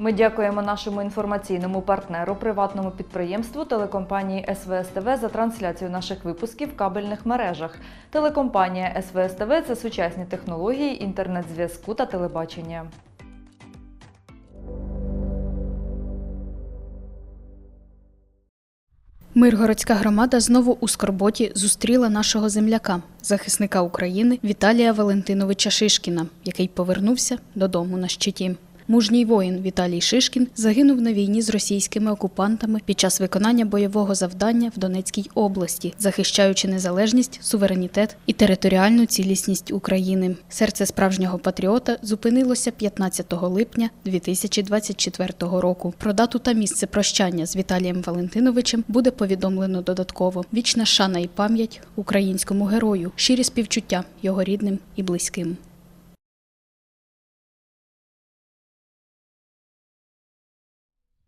Ми дякуємо нашому інформаційному партнеру, приватному підприємству телекомпанії СВСТВ за трансляцію наших випусків в кабельних мережах. Телекомпанія СВСТВ – це сучасні технології інтернет-зв'язку та телебачення. Миргородська громада знову у скорботі зустріла нашого земляка, захисника України Віталія Валентиновича Шишкіна, який повернувся додому на щиті. Мужній воїн Віталій Шишкін загинув на війні з російськими окупантами під час виконання бойового завдання в Донецькій області, захищаючи незалежність, суверенітет і територіальну цілісність України. Серце справжнього патріота зупинилося 15 липня 2024 року. Про дату та місце прощання з Віталієм Валентиновичем буде повідомлено додатково. Вічна шана і пам'ять українському герою, щирі співчуття його рідним і близьким.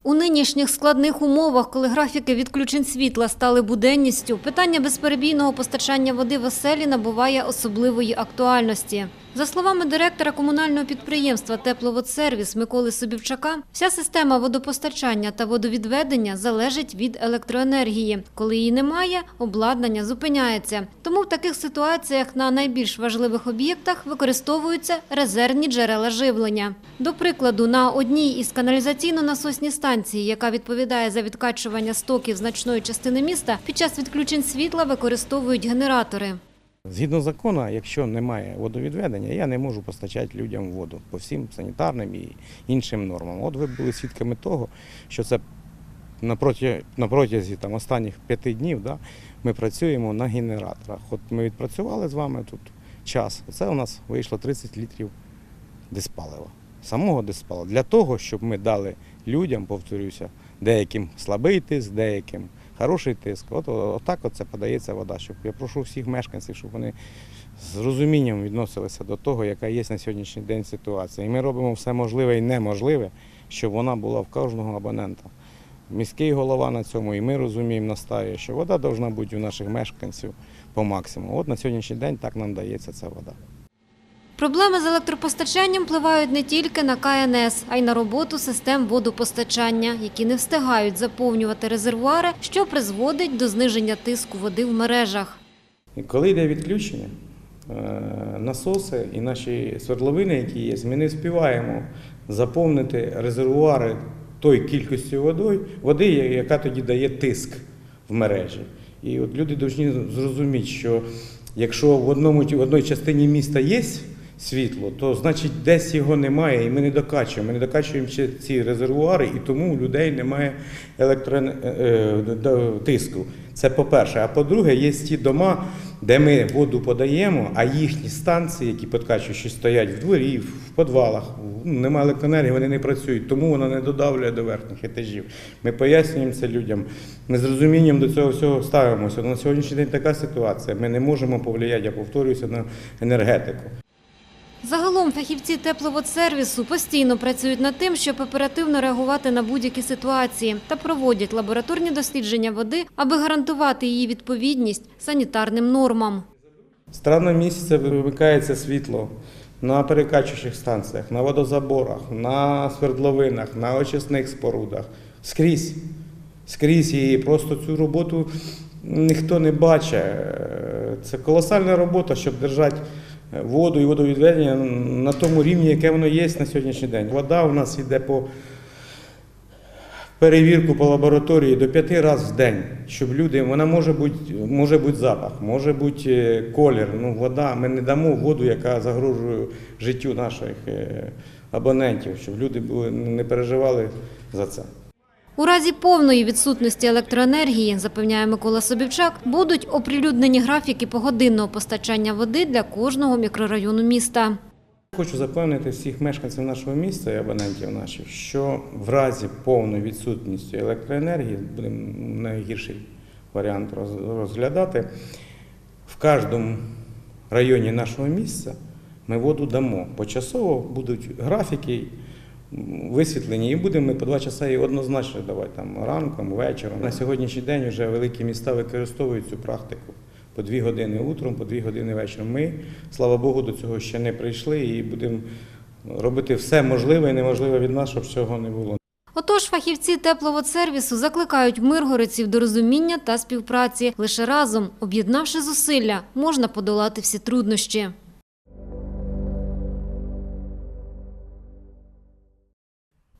У нинішніх складних умовах, коли графіки відключень світла стали буденністю, питання безперебійного постачання води в оселі набуває особливої актуальності. За словами директора комунального підприємства «Тепловодсервіс» Миколи Собівчака, вся система водопостачання та водовідведення залежить від електроенергії. Коли її немає, обладнання зупиняється. Тому в таких ситуаціях на найбільш важливих об'єктах використовуються резервні джерела живлення. До прикладу, на одній із каналізаційно-насосні станції, яка відповідає за відкачування стоків значної частини міста, під час відключень світла використовують генератори. Згідно закону, якщо немає водовідведення, я не можу постачати людям воду по всім санітарним і іншим нормам. От ви були свідками того, що це на, протязі там, останніх п'яти днів да, ми працюємо на генераторах. От ми відпрацювали з вами тут час. Це у нас вийшло 30 літрів диспалива. Самого диспалива. Для того, щоб ми дали людям, повторюся, деяким слабий тиск, деяким хороший тиск. От, отак от це подається вода. Щоб я прошу всіх мешканців, щоб вони з розумінням відносилися до того, яка є на сьогоднішній день ситуація. І ми робимо все можливе і неможливе, щоб вона була в кожного абонента. Міський голова на цьому, і ми розуміємо, настає, що вода повинна бути у наших мешканців по максимуму. От на сьогоднішній день так нам дається ця вода. Проблеми з електропостачанням впливають не тільки на КНС, а й на роботу систем водопостачання, які не встигають заповнювати резервуари, що призводить до зниження тиску води в мережах. Коли йде відключення, е, насоси і наші свердловини, які є, ми не співаємо заповнити резервуари той кількістю водою, води, яка тоді дає тиск в мережі. І от люди повинні зрозуміти, що якщо в одному в одній частині міста є світло, то значить десь його немає, і ми не докачуємо. Ми не докачуємо ще ці резервуари, і тому у людей немає електротиску. Це по-перше. А по-друге, є ті дома, де ми воду подаємо, а їхні станції, які подкачують, що стоять в дворі, в підвалах, ну, немає електроенергії, вони не працюють, тому вона не додавлює до верхніх етажів. Ми пояснюємо це людям. Ми з розумінням до цього всього ставимося. На сьогоднішній день така ситуація. Ми не можемо повлияти, я повторююся, на енергетику. Загалом фахівці тепловодсервісу постійно працюють над тим, щоб оперативно реагувати на будь-які ситуації та проводять лабораторні дослідження води, аби гарантувати її відповідність санітарним нормам. Странно місяця вимикається світло на перекачуючих станціях, на водозаборах, на свердловинах, на очисних спорудах. Скрізь. Скрізь і просто цю роботу ніхто не бачить. Це колосальна робота, щоб держати воду і водовідведення на тому рівні, яке воно є на сьогоднішній день. Вода у нас йде по перевірку по лабораторії до п'яти разів в день, щоб люди, вона може бути, може бути запах, може бути е, колір. Ну, вода, ми не дамо воду, яка загрожує життю наших е, абонентів, щоб люди були, не переживали за це. У разі повної відсутності електроенергії, запевняє Микола Собівчак, будуть оприлюднені графіки погодинного постачання води для кожного мікрорайону міста. Хочу запевнити всіх мешканців нашого міста і абонентів наших, що в разі повної відсутності електроенергії, будемо найгірший варіант розглядати, в кожному районі нашого міста ми воду дамо. Почасово будуть графіки висвітлені, і будемо ми по два часа її однозначно давати там ранком, вечором. На сьогоднішній день вже великі міста використовують цю практику. По дві години утром, по дві години вечором. Ми, слава Богу, до цього ще не прийшли і будемо робити все можливе і неможливе від нас, щоб цього не було. Отож, фахівці тепловодсервісу закликають миргородців до розуміння та співпраці. Лише разом, об'єднавши зусилля, можна подолати всі труднощі.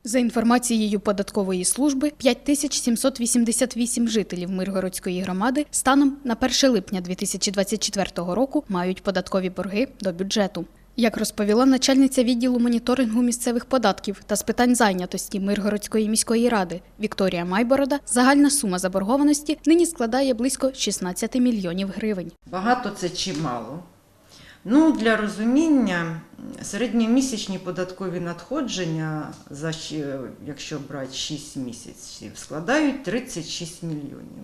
За інформацією податкової служби, 5788 жителів Миргородської громади станом на 1 липня 2024 року мають податкові борги до бюджету. Як розповіла начальниця відділу моніторингу місцевих податків та з питань зайнятості Миргородської міської ради Вікторія Майборода, загальна сума заборгованості нині складає близько 16 мільйонів гривень. Багато це чи мало? Ну, для розуміння, середньомісячні податкові надходження, за, якщо брати 6 місяців, складають 36 мільйонів.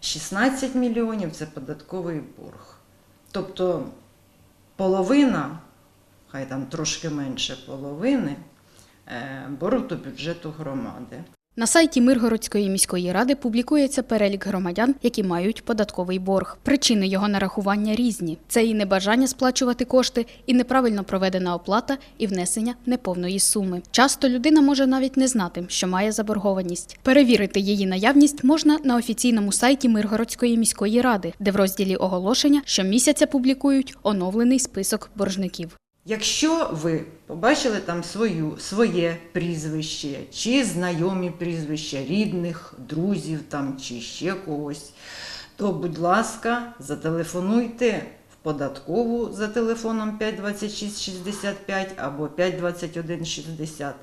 16 мільйонів це податковий борг. Тобто половина, хай там трошки менше половини, е, борг до бюджету громади. На сайті Миргородської міської ради публікується перелік громадян, які мають податковий борг. Причини його нарахування різні: це і небажання сплачувати кошти, і неправильно проведена оплата, і внесення неповної суми. Часто людина може навіть не знати, що має заборгованість. Перевірити її наявність можна на офіційному сайті Миргородської міської ради, де в розділі оголошення щомісяця публікують оновлений список боржників. Якщо ви побачили там свою, своє прізвище, чи знайомі прізвища рідних, друзів там, чи ще когось, то, будь ласка, зателефонуйте податкову за телефоном 52665 або 52160,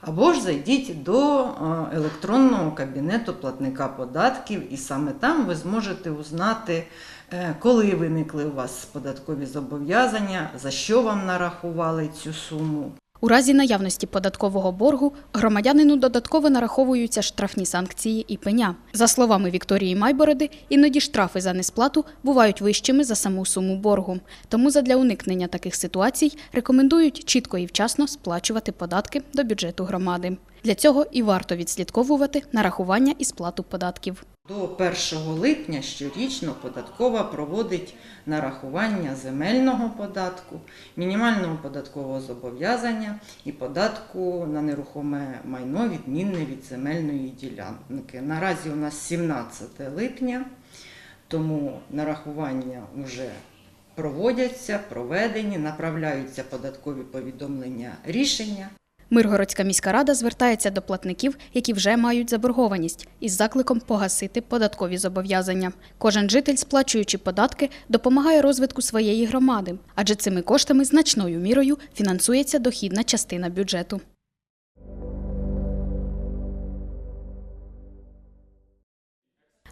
або ж зайдіть до е, електронного кабінету платника податків, і саме там ви зможете узнати, е, коли виникли у вас податкові зобов'язання, за що вам нарахували цю суму. У разі наявності податкового боргу громадянину додатково нараховуються штрафні санкції і пеня. За словами Вікторії Майбороди, іноді штрафи за несплату бувають вищими за саму суму боргу. Тому задля уникнення таких ситуацій рекомендують чітко і вчасно сплачувати податки до бюджету громади. Для цього і варто відслідковувати нарахування і сплату податків. До 1 липня щорічно податкова проводить нарахування земельного податку, мінімального податкового зобов'язання і податку на нерухоме майно відмінне від земельної ділянки. Наразі у нас 17 липня, тому нарахування вже проводяться, проведені, направляються податкові повідомлення рішення. Миргородська міська рада звертається до платників, які вже мають заборгованість, із закликом погасити податкові зобов'язання. Кожен житель, сплачуючи податки, допомагає розвитку своєї громади, адже цими коштами значною мірою фінансується дохідна частина бюджету.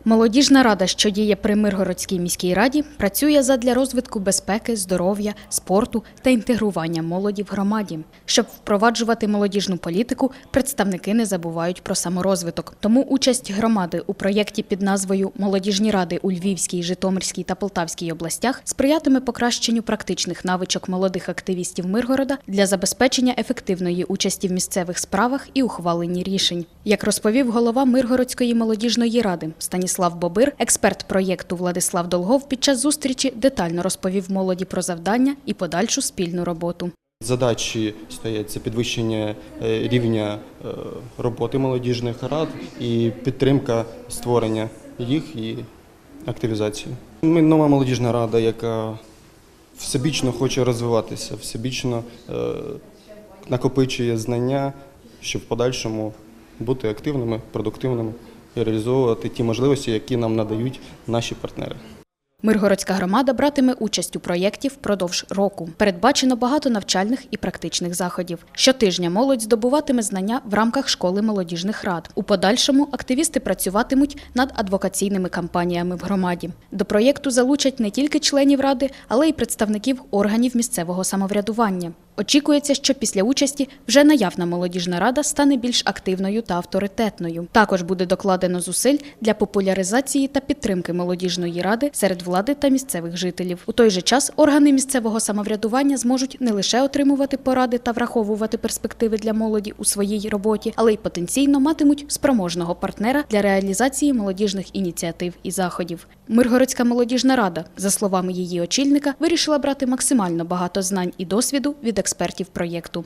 Молодіжна рада, що діє при Миргородській міській раді, працює задля розвитку безпеки, здоров'я, спорту та інтегрування молоді в громаді. Щоб впроваджувати молодіжну політику, представники не забувають про саморозвиток. Тому участь громади у проєкті під назвою Молодіжні ради у Львівській, Житомирській та Полтавській областях сприятиме покращенню практичних навичок молодих активістів Миргорода для забезпечення ефективної участі в місцевих справах і ухваленні рішень. Як розповів голова Миргородської молодіжної ради Станіслав Бобир, експерт проєкту Владислав Долгов під час зустрічі детально розповів молоді про завдання і подальшу спільну роботу. Задачі стоять це підвищення е, рівня е, роботи молодіжних рад і підтримка створення їх і активізацію. Ми нова молодіжна рада, яка всебічно хоче розвиватися, всебічно е, накопичує знання, щоб в подальшому бути активними, продуктивними і реалізовувати ті можливості, які нам надають наші партнери. Миргородська громада братиме участь у проєкті впродовж року. Передбачено багато навчальних і практичних заходів. Щотижня молодь здобуватиме знання в рамках школи молодіжних рад. У подальшому активісти працюватимуть над адвокаційними кампаніями в громаді. До проєкту залучать не тільки членів ради, але й представників органів місцевого самоврядування. Очікується, що після участі вже наявна молодіжна рада стане більш активною та авторитетною. Також буде докладено зусиль для популяризації та підтримки молодіжної ради серед влади та місцевих жителів. У той же час органи місцевого самоврядування зможуть не лише отримувати поради та враховувати перспективи для молоді у своїй роботі, але й потенційно матимуть спроможного партнера для реалізації молодіжних ініціатив і заходів. Миргородська молодіжна рада, за словами її очільника, вирішила брати максимально багато знань і досвіду від експертів проєкту.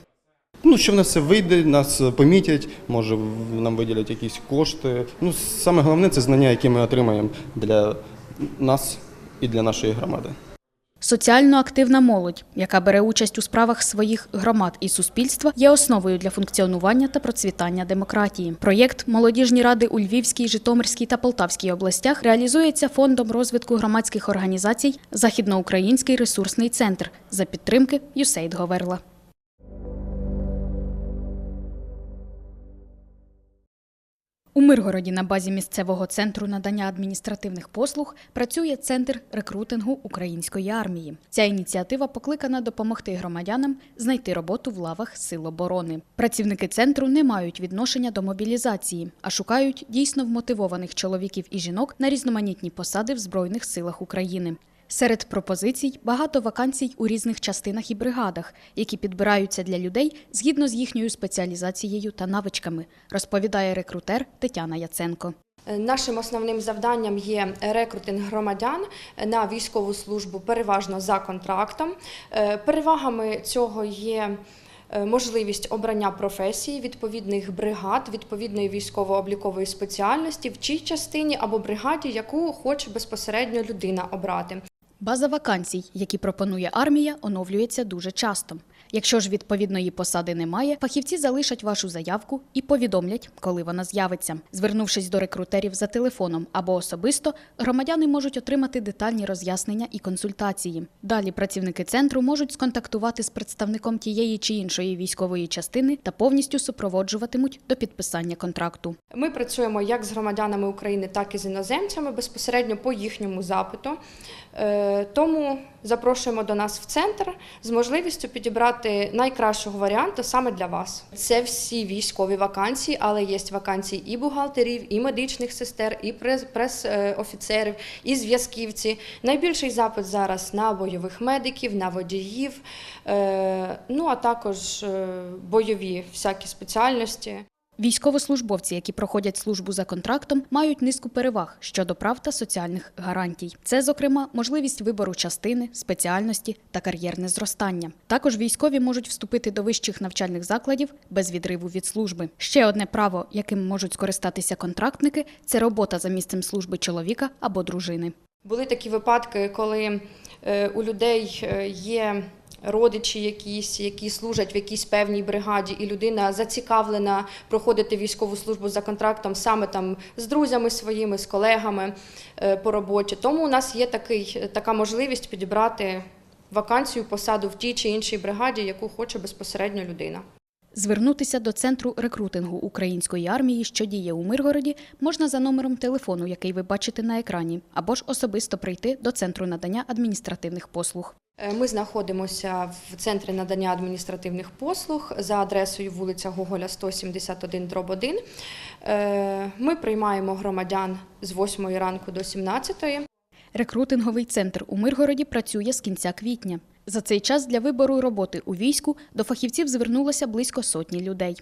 Ну, що в нас все вийде, нас помітять, може нам виділять якісь кошти. Ну, саме головне це знання, які ми отримаємо для нас і для нашої громади. Соціально активна молодь, яка бере участь у справах своїх громад і суспільства, є основою для функціонування та процвітання демократії. Проєкт Молодіжні ради у Львівській, Житомирській та Полтавській областях реалізується фондом розвитку громадських організацій Західноукраїнський ресурсний центр за підтримки USAID Говерла. У Миргороді на базі місцевого центру надання адміністративних послуг працює центр рекрутингу української армії. Ця ініціатива покликана допомогти громадянам знайти роботу в лавах сил оборони. Працівники центру не мають відношення до мобілізації, а шукають дійсно вмотивованих чоловіків і жінок на різноманітні посади в Збройних силах України. Серед пропозицій багато вакансій у різних частинах і бригадах, які підбираються для людей згідно з їхньою спеціалізацією та навичками, розповідає рекрутер Тетяна Яценко. Е, Нашим основним завданням є рекрутинг громадян на військову службу переважно за контрактом. Е, Перевагами цього є е, можливість обрання професії, відповідних бригад, відповідної військово-облікової спеціальності в тій частині або бригаді, яку хоче безпосередньо людина обрати. База вакансій, які пропонує армія, оновлюється дуже часто. Якщо ж відповідної посади немає, фахівці залишать вашу заявку і повідомлять, коли вона з'явиться. Звернувшись до рекрутерів за телефоном або особисто, громадяни можуть отримати детальні роз'яснення і консультації. Далі працівники центру можуть сконтактувати з представником тієї чи іншої військової частини та повністю супроводжуватимуть до підписання контракту. Ми працюємо як з громадянами України, так і з іноземцями безпосередньо по їхньому запиту. Е, Тому запрошуємо до нас в центр з можливістю підібрати найкращого варіанту саме для вас. Це всі військові вакансії, але є вакансії і бухгалтерів, і медичних сестер, і прес- прес-офіцерів, і зв'язківці. Найбільший запит зараз на бойових медиків, на водіїв, е, ну а також е, бойові всякі спеціальності. Військовослужбовці, які проходять службу за контрактом, мають низку переваг щодо прав та соціальних гарантій. Це, зокрема, можливість вибору частини, спеціальності та кар'єрне зростання. Також військові можуть вступити до вищих навчальних закладів без відриву від служби. Ще одне право, яким можуть скористатися контрактники, це робота за місцем служби чоловіка або дружини. Були такі випадки, коли е, у людей е, є родичі якісь, які служать в якійсь певній бригаді, і людина зацікавлена проходити військову службу за контрактом саме там з друзями своїми, з колегами е, по роботі. Тому у нас є такий, така можливість підібрати вакансію, посаду в тій чи іншій бригаді, яку хоче безпосередньо людина. Звернутися до центру рекрутингу української армії, що діє у Миргороді, можна за номером телефону, який ви бачите на екрані, або ж особисто прийти до центру надання адміністративних послуг. Е, Ми знаходимося в центрі надання адміністративних послуг за адресою вулиця Гоголя 171 дроб 1. Е, Ми приймаємо громадян з 8 ранку до 17. Рекрутинговий центр у Миргороді працює з кінця квітня. За цей час для вибору роботи у війську до фахівців звернулося близько сотні людей.